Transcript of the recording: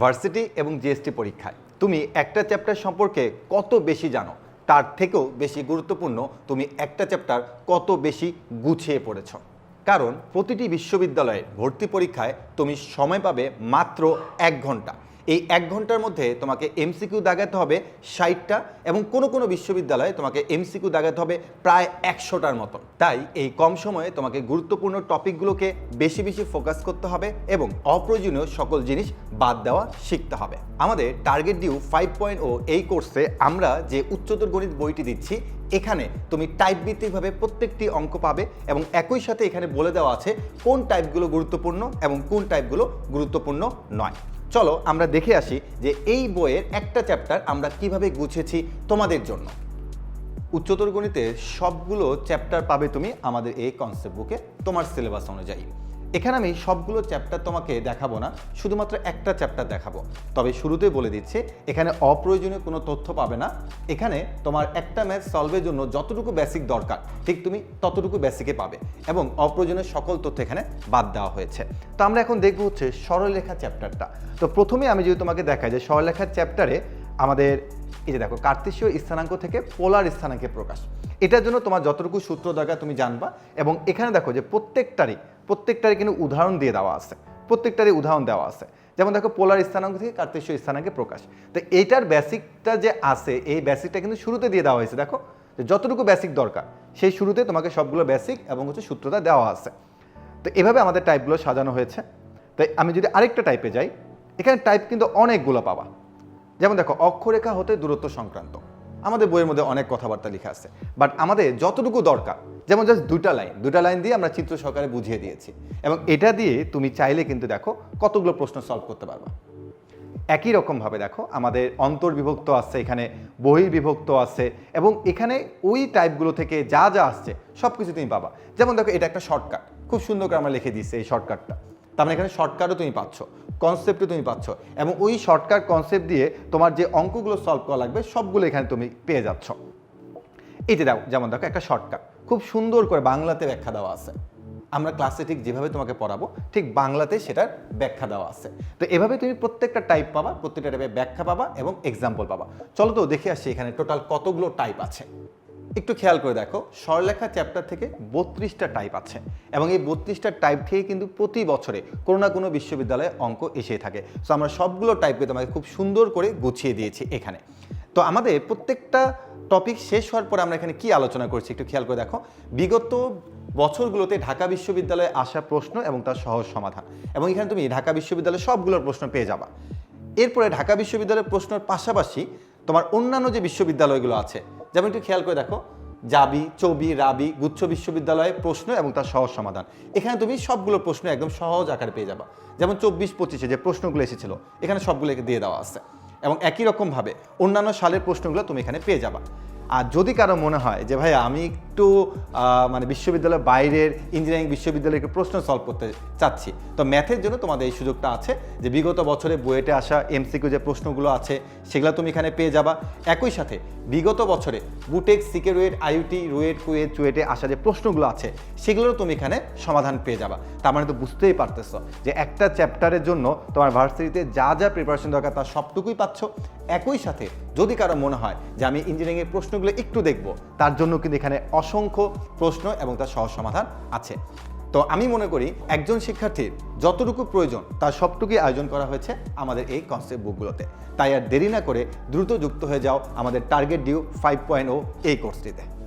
Varsity এবং GST পরীক্ষায়। তুমি একটা চ্যাপ্টার সম্পর্কে কত বেশি জানো, তার থেকেও বেশি গুরুত্বপূর্ণ তুমি একটা চ্যাপ্টার কত বেশি গুছিয়ে পড়েছ। কারণ প্রতিটি বিশ্ববিদ্যালয়ের ভর্তি পরীক্ষায় তুমি সময় পাবে মাত্র এক ঘণ্টা। এই এক ঘণ্টার মধ্যে তোমাকে এমসিকিউ দাগাতে হবে ষাটটা এবং কোনো কোনো বিশ্ববিদ্যালয়ে তোমাকে এমসিকিউ দাগাতে হবে প্রায় একশোটার মতন। তাই এই কম সময়ে তোমাকে গুরুত্বপূর্ণ টপিকগুলোকে বেশি বেশি ফোকাস করতে হবে এবং অপ্রয়োজনীয় সকল জিনিস বাদ দেওয়া শিখতে হবে। আমাদের target due five point o এই কোর্সে আমরা যে উচ্চতর গণিত বইটি দিচ্ছি, এখানে তুমি টাইপ ভিত্তিকভাবে প্রত্যেকটি অঙ্ক পাবে এবং একই সাথে এখানে বলে দেওয়া আছে কোন টাইপগুলো গুরুত্বপূর্ণ এবং কোন টাইপগুলো গুরুত্বপূর্ণ নয়। চলো আমরা দেখে আসি যে এই বইয়ের একটা চ্যাপ্টার আমরা কীভাবে গুছেছি তোমাদের জন্য। উচ্চতর গণিতে সবগুলো চ্যাপ্টার পাবে তুমি আমাদের এই কনসেপ্ট বুকে তোমার সিলেবাস অনুযায়ী। এখানে আমি সবগুলো চ্যাপ্টার তোমাকে দেখাবো না, শুধুমাত্র একটা চ্যাপ্টার দেখাবো। তবে শুরুতেই বলে দিচ্ছি, এখানে অপ্রয়োজনীয় কোনো তথ্য পাবে না। এখানে তোমার একটা ম্যাথ সলভের জন্য যতটুকু বেসিক দরকার, ঠিক তুমি ততটুকু বেসিকে পাবে এবং অপ্রয়োজনীয় সকল তথ্য এখানে বাদ দেওয়া হয়েছে। তো আমরা এখন দেখব হচ্ছে সরলরেখা চ্যাপ্টারটা তো প্রথমে আমি যদি তোমাকে দেখাই যে সরলরেখার চ্যাপ্টারে আমাদের, এই যে দেখো কার্তেশীয় স্থানাঙ্ক থেকে পোলার স্থানাঙ্কের প্রকাশ। এটার জন্য তোমার যতটুকু সূত্র দরকার তুমি জানবা এবং এখানে দেখো যে প্রত্যেকটারই প্রত্যেকটারই কিন্তু উদাহরণ দিয়ে দেওয়া আছে। প্রত্যেকটারই উদাহরণ দেওয়া আছে। যেমন দেখো পোলার স্থানাঙ্ক থেকে কার্তেশীয় স্থানাঙ্কের প্রকাশ। তো এইটার বেসিকটা যে আছে, এই বেসিকটা কিন্তু শুরুতে দিয়ে দেওয়া হয়েছে, দেখো। যতটুকু বেসিক দরকার, সেই শুরুতে তোমাকে সবগুলো বেসিক এবং হচ্ছে সূত্রটা দেওয়া আছে। তো এভাবে আমাদের টাইপগুলো সাজানো হয়েছে। তাই আমি যদি আরেকটা টাইপে যাই, এখানে টাইপ কিন্তু অনেকগুলো পাবা। যেমন দেখো, অক্ষরেখা হতে দূরত্ব সংক্রান্ত। আমাদের বইয়ের মধ্যে অনেক কথাবার্তা লেখা আছে। বাট আমাদের যতটুকু দরকার, যেমন জাস্ট দুটা লাইন দুটা লাইন দিয়ে আমরা চিত্র সহকারে বুঝিয়ে দিয়েছি। এবং এটা দিয়ে তুমি চাইলে কিন্তু দেখো কতগুলো প্রশ্ন সলভ করতে পারবা। একই রকমভাবে দেখো, আমাদের অন্তর্বিভক্ত আছে, এখানে বহির্বিভক্ত আছে, এবং এখানে ওই টাইপগুলো থেকে যা যা আসছে সব কিছু তুমি পাবা। যেমন দেখো, এটা একটা শর্টকাট খুব সুন্দর করে আমরা লিখে দিচ্ছি এই শর্টকাটটা তার মানে এখানে শর্টকাটও তুমি পাচ্ছ কনসেপ্টও তুমি পাচ্ছ। এবং ওই শর্টকাট কনসেপ্ট দিয়ে তোমার যে অঙ্কগুলো সলভ করা লাগবে, সবগুলো এখানে তুমি পেয়ে যাচ্ছ। এই যে দেখো, যেমন দেখো, একটা শর্টকাট খুব সুন্দর করে বাংলাতে ব্যাখ্যা দেওয়া আছে। আমরা ক্লাসে ঠিক যেভাবে তোমাকে পড়াবো, ঠিক বাংলাতে সেটার ব্যাখ্যা দেওয়া আছে। তো এভাবে তুমি প্রত্যেকটা টাইপ পাবা, প্রত্যেকটা টাইপের ব্যাখ্যা পাবা এবং এক্সাম্পল পাবা। চলো তো দেখে আসছি এখানে টোটাল কতগুলো টাইপ আছে। একটু খেয়াল করে দেখো সরলেখা চ্যাপ্টার থেকে বত্রিশটা টাইপ আছে এবং এই বত্রিশটা টাইপ থেকে কিন্তু প্রতি বছরে কোনো না কোনো বিশ্ববিদ্যালয়ে অঙ্ক এসেই থাকে। সো আমরা সবগুলো টাইপকে তোমাকে খুব সুন্দর করে গুছিয়ে দিয়েছি এখানে। তো আমাদের প্রত্যেকটা টপিক শেষ হওয়ার পর আমরা এখানে কি আলোচনা করছি একটু খেয়াল করে দেখো। বিগত বছরগুলোতে ঢাকা বিশ্ববিদ্যালয়ে আসা প্রশ্ন এবং তার সহজ সমাধান। এবং এখানে তুমি ঢাকা বিশ্ববিদ্যালয়ের সবগুলোর প্রশ্ন পেয়ে যাবা। এরপরে ঢাকা বিশ্ববিদ্যালয়ের প্রশ্নের পাশাপাশি তোমার অন্যান্য যে বিশ্ববিদ্যালয়গুলো আছে যেমন একটু খেয়াল করে দেখো জাবি চবি, রাবি, গুচ্ছ বিশ্ববিদ্যালয়ে প্রশ্ন এবং তার সহজ সমাধান। এখানে তুমি সবগুলো প্রশ্ন একদম সহজ আকারে পেয়ে যাবা। যেমন চব্বিশ পঁচিশে যে প্রশ্নগুলো এসেছিল, এখানে সবগুলো দিয়ে দেওয়া আছে। এবং একই রকমভাবে অন্যান্য সালের প্রশ্নগুলো তুমি এখানে পেয়ে যাবা। আর যদি কারও মনে হয় যে ভাই আমি একটু মানে বিশ্ববিদ্যালয়ের বাইরের ইঞ্জিনিয়ারিং বিশ্ববিদ্যালয়ের একটু প্রশ্ন সলভ করতে চাচ্ছি। তো ম্যাথের জন্য তোমাদের এই সুযোগটা আছে যে, বিগত বছরে বইয়েটে আসা এমসিকিউ যে প্রশ্নগুলো আছে, সেগুলো তুমি এখানে পেয়ে যাবা। একই সাথে বিগত বছরে বুটেক সিকে রুয়েট আইউটি রুয়েট, কুয়েট, চুয়েটে আসা যে প্রশ্নগুলো আছে, সেগুলোরও তুমি এখানে সমাধান পেয়ে যাবা। তার মানে তো বুঝতেই পারতেছ যে, একটা চ্যাপ্টারের জন্য তোমার ভার্সিটিতে যা যা প্রিপারেশন দরকার তার সবটুকুই পাচ্ছ একই সাথে যদি কারও মনে হয় যে আমি ইঞ্জিনিয়ারিংয়ের প্রশ্নগুলো একটু দেখব, তার জন্য কিন্তু এখানে অসংখ্য প্রশ্ন এবং তার সহজ সমাধান আছে। তো আমি মনে করি একজন শিক্ষার্থীর যতটুকু প্রয়োজন, তার সবটুকুই আয়োজন করা হয়েছে আমাদের এই কনসেপ্ট বুকগুলোতে তাই আর দেরি না করে দ্রুত যুক্ত হয়ে যাও আমাদের target due five point o এই কোর্সটিতে